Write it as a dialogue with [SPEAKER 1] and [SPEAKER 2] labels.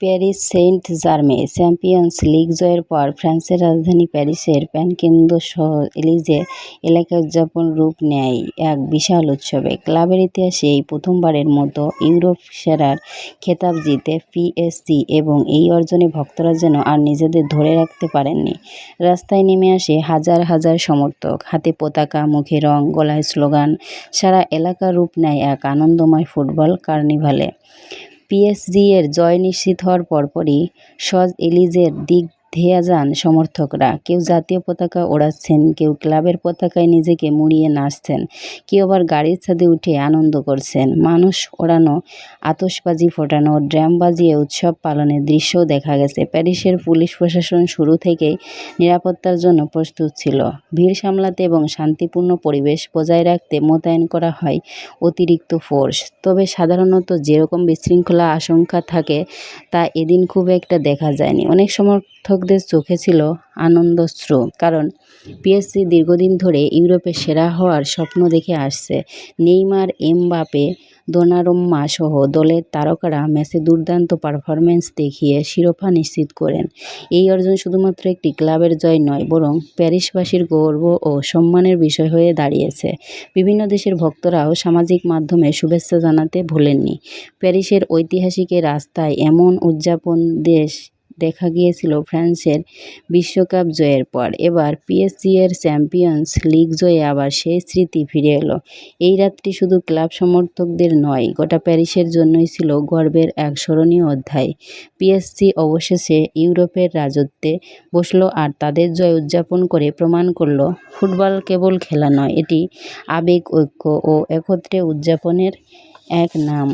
[SPEAKER 1] Paris Saint Germain champions league জয়ের পর ফ্রান্সের রাজধানী প্যারিসের প্রাণকেন্দ্র শহর এলিজে এলাকায় উদযাপন রূপ নেয় এক বিশাল উৎসবে। ক্লাবের ইতিহাসে এই প্রথমবারের মতো ইউরোপ সেরার খেতাব জিতে পিএসজি এবং এই অর্জনে ভক্তরা যেন আর নিজেদের ধরে রাখতে পারেননি। রাস্তায় নেমে আসে হাজার হাজার সমর্থক, হাতে পতাকা, মুখে রং, গলায় স্লোগান। সারা এলাকা রূপ নেয় এক আনন্দময় ফুটবল কার্নিভালে। পিএসজি-এর জয় নিশ্চিত হওয়ার পরপরই সজ এলিজের দিক ধেয়ে যান সমর্থকরা। কেউ জাতীয় পতাকা ওড়াচ্ছেন, কেউ ক্লাবের পতাকায় নিজেকে মুড়িয়ে নাচছেন, কেউ আবার গাড়ির ছাদে উঠে আনন্দ করছেন। মানুষ ওড়ানো, আতসবাজি ফোটানো, ড্রাম বাজিয়ে উৎসব পালনের দৃশ্যও দেখা গেছে। প্যারিসের পুলিশ প্রশাসন শুরু থেকেই নিরাপত্তার জন্য প্রস্তুত ছিল। ভিড় সামলাতে এবং শান্তিপূর্ণ পরিবেশ বজায় রাখতে মোতায়েন করা হয় অতিরিক্ত ফোর্স। তবে সাধারণত যেরকম বিশৃঙ্খলা আশঙ্কা থাকে তা এদিন খুব একটা দেখা যায়নি। অনেক সমর্থকদের চোখে ছিল আনন্দাশ্রু। কারণ পিএসসি দীর্ঘদিন ধরে ইউরোপের সেরা হওয়ার স্বপ্ন দেখে আসছে। নেইমার, এমবাপে, দোনারুম্মা সহ দলের তারকারা ম্যাচে দুর্দান্ত পারফরমেন্স দেখিয়ে শিরোপা নিশ্চিত করেন। এই অর্জন শুধুমাত্র একটি ক্লাবের জয় নয়, বরং প্যারিসবাসীর গর্ব ও সম্মানের বিষয় হয়ে দাঁড়িয়েছে। বিভিন্ন দেশের ভক্তরাও সামাজিক মাধ্যমে শুভেচ্ছা জানাতে ভোলেননি। প্যারিসের ঐতিহাসিকের রাস্তায় এমন উদযাপন দেশ দেখা গিয়েছিল ফ্রান্সের বিশ্বকাপ জয়ের পর। এবার পিএসজি-এর চ্যাম্পিয়নস লিগ জয়ে আবার সেই স্মৃতি ফিরে এলো এই রাত্রি শুধু ক্লাব সমর্থকদের নয়, গোটা প্যারিসের জন্যই ছিল গর্বের এক স্মরণীয় অধ্যায়। পিএসজি অবশেষে ইউরোপের রাজত্বে বসল আর তাদের জয় উদযাপন করে প্রমাণ করল, ফুটবল কেবল খেলা নয়, এটি আবেগ, ঐক্য ও একত্রে উদযাপনের এক নাম।